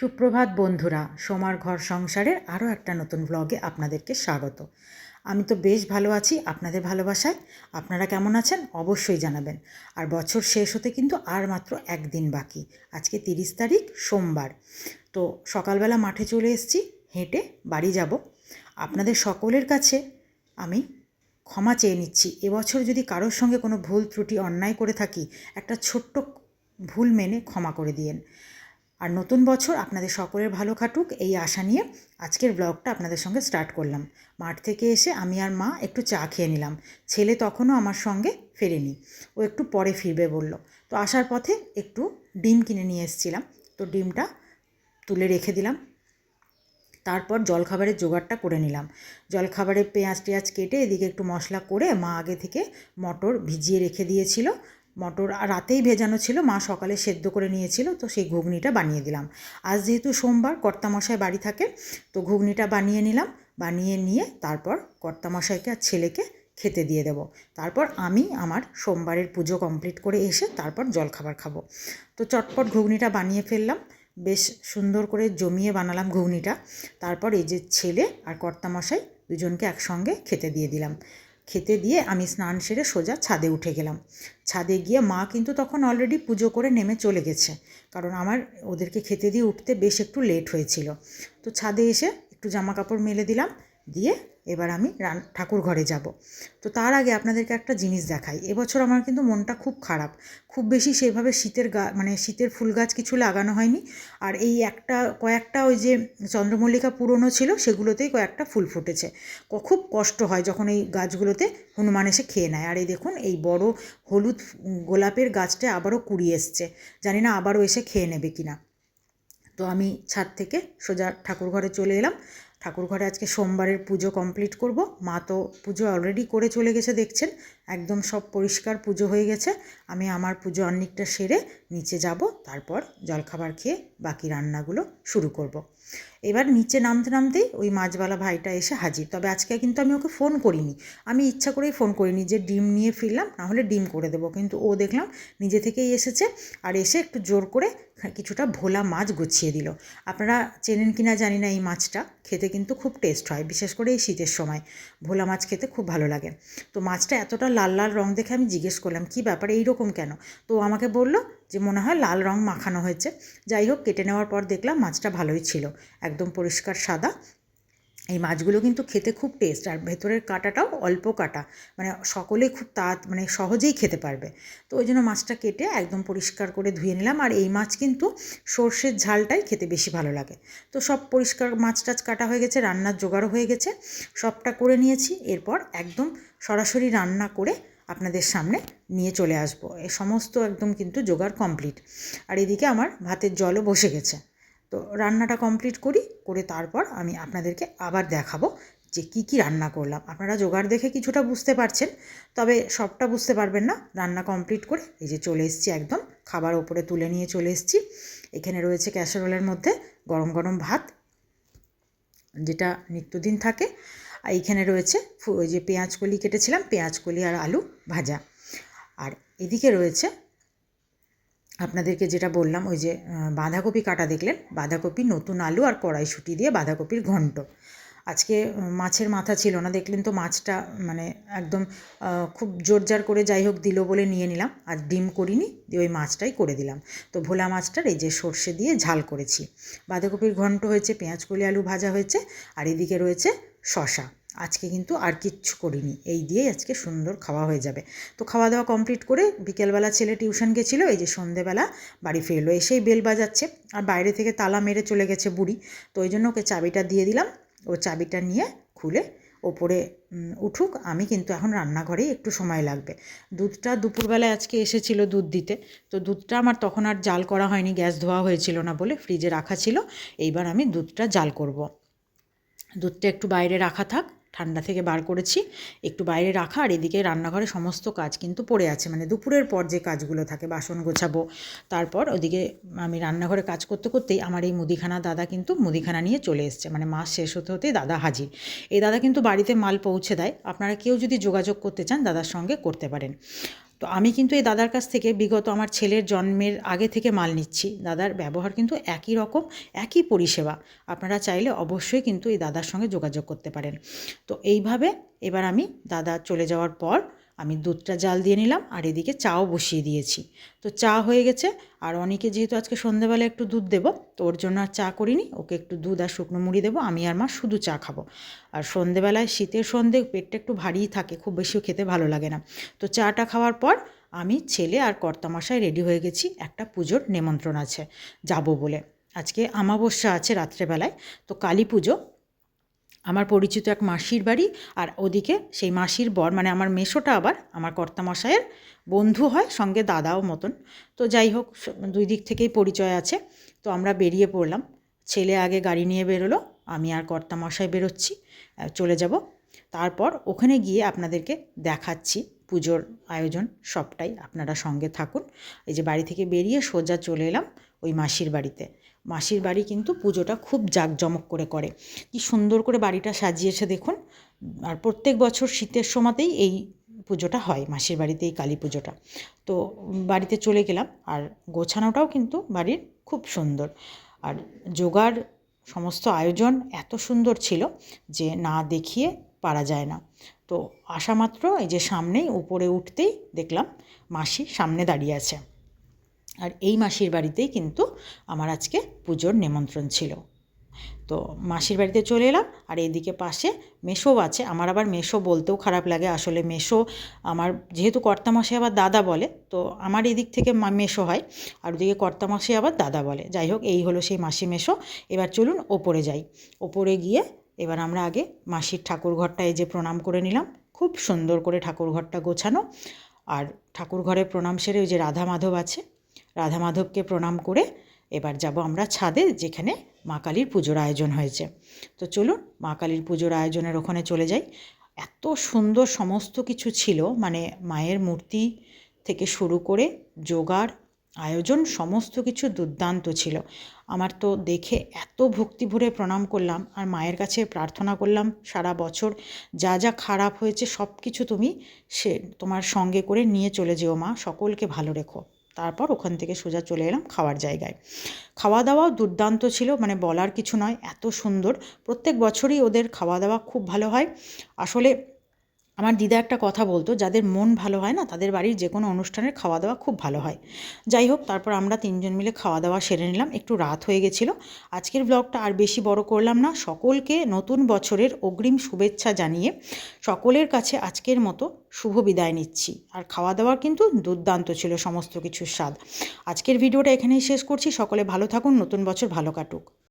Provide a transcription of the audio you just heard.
সুপ্রভাত বন্ধুরা, সোমার ঘর সংসারের আরও একটা নতুন ব্লগে আপনাদেরকে স্বাগত। আমি তো বেশ ভালো আছি, আপনাদের ভালোবাসায়। আপনারা কেমন আছেন অবশ্যই জানাবেন। আর বছর শেষ হতে কিন্তু আর মাত্র একদিন বাকি। আজকে তিরিশ তারিখ, সোমবার। তো সকালবেলা মাঠে চলে এসেছি, হেঁটে বাড়ি যাব। আপনাদের সকলের কাছে আমি ক্ষমা চেয়ে নিচ্ছি, এবছর যদি কারোর সঙ্গে কোনো ভুল, ত্রুটি, অন্যায় করে থাকি, একটা ছোট্ট ভুল মেনে ক্ষমা করে দিয়েন। আর নতুন বছর আপনাদের সকলের ভালো কাটুক এই আশা নিয়ে আজকের ব্লগটা আপনাদের সঙ্গে স্টার্ট করলাম। মাঠ থেকে এসে আমি আর মা একটু চা খেয়ে নিলাম। ছেলে তখনও আমার সঙ্গে ফেরেনি। ও একটু পরে ফিরবে বলল। তো আসার পথে একটু ডিম কিনে নিয়ে এসেছিলাম। তো ডিমটা তুলে রেখে দিলাম। তারপর জলখাবারের জোগাড়টা করে নিলাম। জলখাবারে পেঁয়াজ টেয়াজ কেটে এদিকে একটু মশলা করে মা আগে থেকে মটর ভিজিয়ে রেখে দিয়েছিল। মটর আর রাতেই ভেজানো ছিল। মা সকালে সেদ্ধ করে নিয়েছিল, তো সেই ঘুগনিটা বানিয়ে দিলাম। আজ যেহেতু সোমবার, কর্তামশাই বাড়ি থাকে, তো ঘুগনিটা বানিয়ে নিলাম। বানিয়ে নিয়ে তারপর কর্তামশাইকে আর ছেলেকে খেতে দিয়ে দেবো। তারপর আমি আমার সোমবারের পুজো কমপ্লিট করে এসে তারপর জলখাবার খাব। তো চটপট ঘুগনিটা বানিয়ে ফেললাম। বেশ সুন্দর করে জমিয়ে বানালাম ঘুগনিটা। তারপর এই যে ছেলে আর কর্তামশাই দুজনকে একসঙ্গে খেতে দিয়ে দিলাম। খেতে দিয়ে আমি স্নান সেরে সোজা ছাদে উঠে গেলাম। ছাদে গিয়ে মা কিন্তু তখন অলরেডি পুজো করে নেমে চলে গেছে। কারণ আমার ওদেরকে খেতে দিয়ে উঠতে বেশ একটু লেট হয়েছিল। তো ছাদে এসে একটু জামা কাপড় মেলে দিলাম, দিয়ে এবার আমি রান ঠাকুর ঘরে যাব। তো তার আগে আপনাদেরকে একটা জিনিস দেখাই। এবছর আমার কিন্তু মনটা খুব খারাপ। খুব বেশি সেভাবে শীতের গা মানে শীতের ফুল গাছ কিছু লাগানো হয়নি। আর এই একটা, কয়েকটা ওই যে চন্দ্রমল্লিকা পুরনো ছিল, সেগুলোতেই কয়েকটা ফুল ফুটেছে। খুব কষ্ট হয় যখন এই গাছগুলোতে হনুমান এসে খেয়ে নেয়। আর এই দেখুন, এই বড় হলুদ গোলাপের গাছটা আবারও কুড়িয়ে এসছে। জানি না আবারও এসে খেয়ে নেবে কিনা। তো আমি ছাদ থেকে সোজা ঠাকুর ঘরে চলে এলাম। ঠাকুর ঘরে আজকে সোমবারের পুজো কমপ্লিট করব। মা তো পুজো অলরেডি করে চলে গেছে দেখছেন। একদম সব পরিষ্কার পুজো হয়ে গেছে। আমি আমার পুজো অনেকটা সেরে নিচে যাব, তারপর জলখাবার খেয়ে বাকি রান্নাগুলো শুরু করব। এবার নিচে নামতে নামতেই ওই মাছওয়ালা ভাইটা এসে হাজির। তবে আজকে কিন্তু আমি ওকে ফোন করিনি। আমি ইচ্ছা করেই ফোন করিনি যে ডিম নিয়ে ফিরলাম নাহলে ডিম করে দেবো। কিন্তু ও দেখলাম নিজে থেকেই এসেছে আর এসে একটু জোর করে কিছুটা ভোলা মাছ গুছিয়ে দিল। আপনারা চেনেন কি না জানি না এই মাছটা। খেতে কিন্তু খুব টেস্ট হয়, বিশেষ করে এই শীতের সময়। ভোলা মাছ খেতে খুব ভালো লাগে। তো মাছটা এতটা লাল লাল রং দেখে আমি জিজ্ঞেস করলাম, কী ব্যাপার এইরকম কেন? তো আমাকে বলল যে, মনে হয় লাল রং মাখানো হয়েছে। যাই হোক, কেটে নেওয়ার পর দেখলাম মাছটা ভালোই ছিল, একদম পরিষ্কার, সাদা। এই মাছগুলো কিন্তু খেতে খুব টেস্ট আর ভেতরের কাটাটাও অল্প কাটা। মানে সকলে খুব তা মানে সহজেই খেতে পারবে। তো ওই জন্য মাছটা কেটে একদম পরিষ্কার করে ধুয়ে নিলাম, আর এই মাছ কিন্তু সর্ষের ঝালটাই খেতে বেশি ভালো লাগে। তো সব পরিষ্কার মাছ টাছ কাটা হয়ে গেছে, রান্নার জোগাড়ও হয়ে গেছে, সবটা করে নিয়েছি। এরপর একদম সরাসরি রান্না করে আপনাদের সামনে নিয়ে চলে আসব। এ সমস্ত একদম কিন্তু জোগাড় কমপ্লিট। আর এদিকে আমার ভাতের জলও বসে গেছে। তো রান্নাটা কমপ্লিট করি, করে তারপর আমি আপনাদেরকে আবার দেখাবো যে কি কি রান্না করলাম। আপনারা জোগাড় দেখে কিছুটা বুঝতে পারছেন, তবে সবটা বুঝতে পারবেন না। রান্না কমপ্লিট করে এই যে চলে এসেছি একদম, খাবার ওপরে তুলে নিয়ে চলে এসেছি। এখানে রয়েছে ক্যাসারোলের মধ্যে গরম গরম ভাত, যেটা নিত্যদিন থাকে। আর এইখানে রয়েছে ওই যে পেঁয়াজ কলি কেটেছিলাম পেঁয়াজ কলি আর আলু ভাজা। আর এদিকে রয়েছে আপনাদেরকে যেটা বললাম, ওই যে বাঁধাকপি কাটা দেখলেন? বাঁধাকপি, নতুন আলু আর কড়াইশুঁটি দিয়ে বাঁধাকপির ঘন্ট। আজকে মাছের মাথা ছিল না, দেখলেন তো মাছটা মানে একদম খুব জোরজার করে যাই হোক দিল বলে নিয়ে নিলাম। আর ডিম করিনি, দিয়ে ওই মাছটাই করে দিলাম। তো ভোলা মাছটার এই যে সর্ষে দিয়ে ঝাল করেছি। বাঁধাকপির ঘন্ট হয়েছে পেঁয়াজ কলি আলু ভাজা হয়েছে, আর এদিকে রয়েছে শশা আজকে কিন্তু আর কিচ্ছু করিনি। এই দিয়েই আজকে সুন্দর খাওয়া হয়ে যাবে। তো খাওয়া দাওয়া কমপ্লিট করে বিকেলবেলা ছেলে টিউশন গেছিল, এই যে সন্ধেবেলা বাড়ি ফিরলো, এসেই বেল বাজাচ্ছে। আর বাইরে থেকে তালা মেরে চলে গেছে বুড়ি। তো ওই জন্য ওকে চাবিটা দিয়ে দিলাম। ও চাবিটা নিয়ে খুলে ওপরে উঠুক। আমি কিন্তু এখন রান্নাঘরেই একটু সময় লাগবে। দুধটা দুপুরবেলায় আজকে এসেছিল দুধ দিতে। তো দুধটা আমার তখন আর জাল করা হয়নি, গ্যাস ধোয়া হয়েছিল না বলে ফ্রিজে রাখা ছিল। এইবার আমি দুধটা জাল করব। দুধটা একটু বাইরে রাখা থাক। ঠান্ডা থেকে বার করেছি। একটু বাইরে রাখা আর এদিকে রান্নাঘরে সমস্ত কাজ কিন্তু পড়ে আছে। মানে দুপুরের পর যে কাজগুলো থাকে, বাসন গোছাবো। তারপর ওদিকে আমি রান্নাঘরে কাজ করতে করতেই আমার এই মুদিখানা দাদা কিন্তু মুদিখানা নিয়ে চলে এসছে। মানে মাস শেষ হতে হতেই দাদা হাজির। এই দাদা কিন্তু বাড়িতে মাল পৌঁছে দেয়। আপনারা কেউ যদি যোগাযোগ করতে চান, দাদার সঙ্গে করতে পারেন। তো আমি কিন্তু এই দাদার কাছ থেকে বিগত আমার ছেলের জন্মের আগে থেকে মাল নিচ্ছি। দাদার ব্যবহার কিন্তু একই রকম, একই পরিষেবা। আপনারা চাইলে অবশ্যই কিন্তু এই দাদার সঙ্গে যোগাযোগ করতে পারেন। তো এইভাবে এবার আমি দাদা চলে যাওয়ার পর আমি দুধটা জাল দিয়ে নিলাম আর এদিকে চাও বসিয়ে দিয়েছি। তো চা হয়ে গেছে আর অনেকে যেহেতু আজকে সন্ধেবেলা একটু দুধ দেবো, তো ওর জন্য আর চা করিনি। ওকে একটু দুধ আর শুকনো মুড়ি দেবো, আমি আর মা শুধু চা খাব। আর সন্ধেবেলায় শীতের সন্ধে পেটটা একটু ভারীই থাকে, খুব বেশিও খেতে ভালো লাগে না। তো চাটা খাওয়ার পর আমি ছেলে আর কর্তামশায় রেডি হয়ে গেছি, একটা পুজোর নেমন্ত্রণ আছে, যাব বলে। আজকে আমাবস্যা আছে রাত্রেবেলায়, তো কালী পুজো আমার পরিচিত এক মাসির বাড়ি আর ওদিকে সেই মাসির বর মানে আমার মেশোটা আবার আমার কর্তামশায়ের বন্ধু হয়, সঙ্গে দাদাও মতন। তো যাই হোক দুই দিক থেকেই পরিচয় আছে। তো আমরা বেরিয়ে পড়লাম। ছেলে আগে গাড়ি নিয়ে বেরোলো, আমি আর কর্তামশায় বেরোচ্ছি চলে যাব। তারপর ওখানে গিয়ে আপনাদেরকে দেখাচ্ছি পুজোর আয়োজন সবটাই। আপনারা সঙ্গে থাকুন। এই যে বাড়ি থেকে বেরিয়ে সোজা চলে এলাম ওই মাসির বাড়িতে। মাসির বাড়ি কিন্তু পুজোটা খুব জাঁকজমক করে করে। কি সুন্দর করে বাড়িটা সাজিয়েছে দেখুন। আর প্রত্যেক বছর শীতের সময়তেই এই পুজোটা হয়, মাসির বাড়িতে এই কালী পুজোটা। তো বাড়িতে চলে গেলাম আর গোছানোটাও কিন্তু বাড়ির খুব সুন্দর। আর যোগার সমস্ত আয়োজন এত সুন্দর ছিল যে না দেখিয়ে পারা যায় না। তো আসা মাত্র এই যে সামনেই উপরে উঠতেই দেখলাম মাসি সামনে দাঁড়িয়ে আছে। আর এই মাসির বাড়িতেই কিন্তু আমার আজকে পুজোর নিমন্ত্রণ ছিল। তো মাসির বাড়িতে চলে এলাম আর এদিকে পাশে মেশো আছে। আমার আবার মেশো বলতেও খারাপ লাগে। আসলে মেশো আমার যেহেতু কর্তামশাই আবার দাদা বলে, তো আমার এদিক থেকে মেশো হয় আর ওদিকে কর্তামশাই আবার দাদা বলে। যাই হোক, এই হলো সেই মাসি মেশো। এবার চলুন ওপরে যাই। ওপরে গিয়ে এবার আমরা আগে মাসির ঠাকুর এই যে প্রণাম করে নিলাম, খুব সুন্দর করে ঠাকুর ঘরটা গোছানো। আর ঠাকুর ঘরে প্রণাম সেরে ওই যে রাধা মাধব আছে রাধা মাধবকে প্রণাম করে এবার যাব আমরা ছাদে, যেখানে মা কালীর পুজোর আয়োজন হয়েছে। তো চলুন, মা কালীর পুজোর আয়োজনের ওখানে চলে যাই। এত সুন্দর সমস্ত কিছু ছিল মানে মায়ের মূর্তি থেকে শুরু করে যোগার আয়োজন, সমস্ত কিছু দুর্দান্ত ছিল। আমার তো দেখে এত ভক্তি ভরে প্রণাম করলাম, আর মায়ের কাছে প্রার্থনা করলাম সারা বছর, যা যা খারাপ হয়েছে সব কিছু তুমি সে তোমার সঙ্গে করে নিয়ে চলে যেও মা, সকলকে ভালো রেখো। তারপর ওখান থেকে সোজা চলে এলাম খাওয়ার জায়গায়। খাওয়া দাওয়াও দুর্দান্ত ছিল মানে বলার কিছু নয়, এত সুন্দর। প্রত্যেক বছরই ওদের খাওয়া দাওয়া খুব ভালো হয়। আসলে আমার দিদা একটা কথা বলতো, যাদের মন ভালো হয় না, তাদের বাড়ির যে কোনো অনুষ্ঠানের খাওয়া দাওয়া খুব ভালো হয়। যাই হোক, তারপর আমরা তিনজন মিলে খাওয়া দাওয়া সেরে নিলাম, একটু রাত হয়ে গেছিল। আজকের ব্লগটা আর বেশি বড় করলাম না, সকলকে নতুন বছরের অগ্রিম শুভেচ্ছা জানিয়ে সকলের কাছে আজকের মতো শুভ বিদায় নিচ্ছি। আর খাওয়া দাওয়ার কিন্তু দুর্দান্ত ছিল সমস্ত কিছুর স্বাদ। আজকের ভিডিওটা এখানেই শেষ করছি, সকলে ভালো থাকুন, নতুন বছর ভালো কাটুক।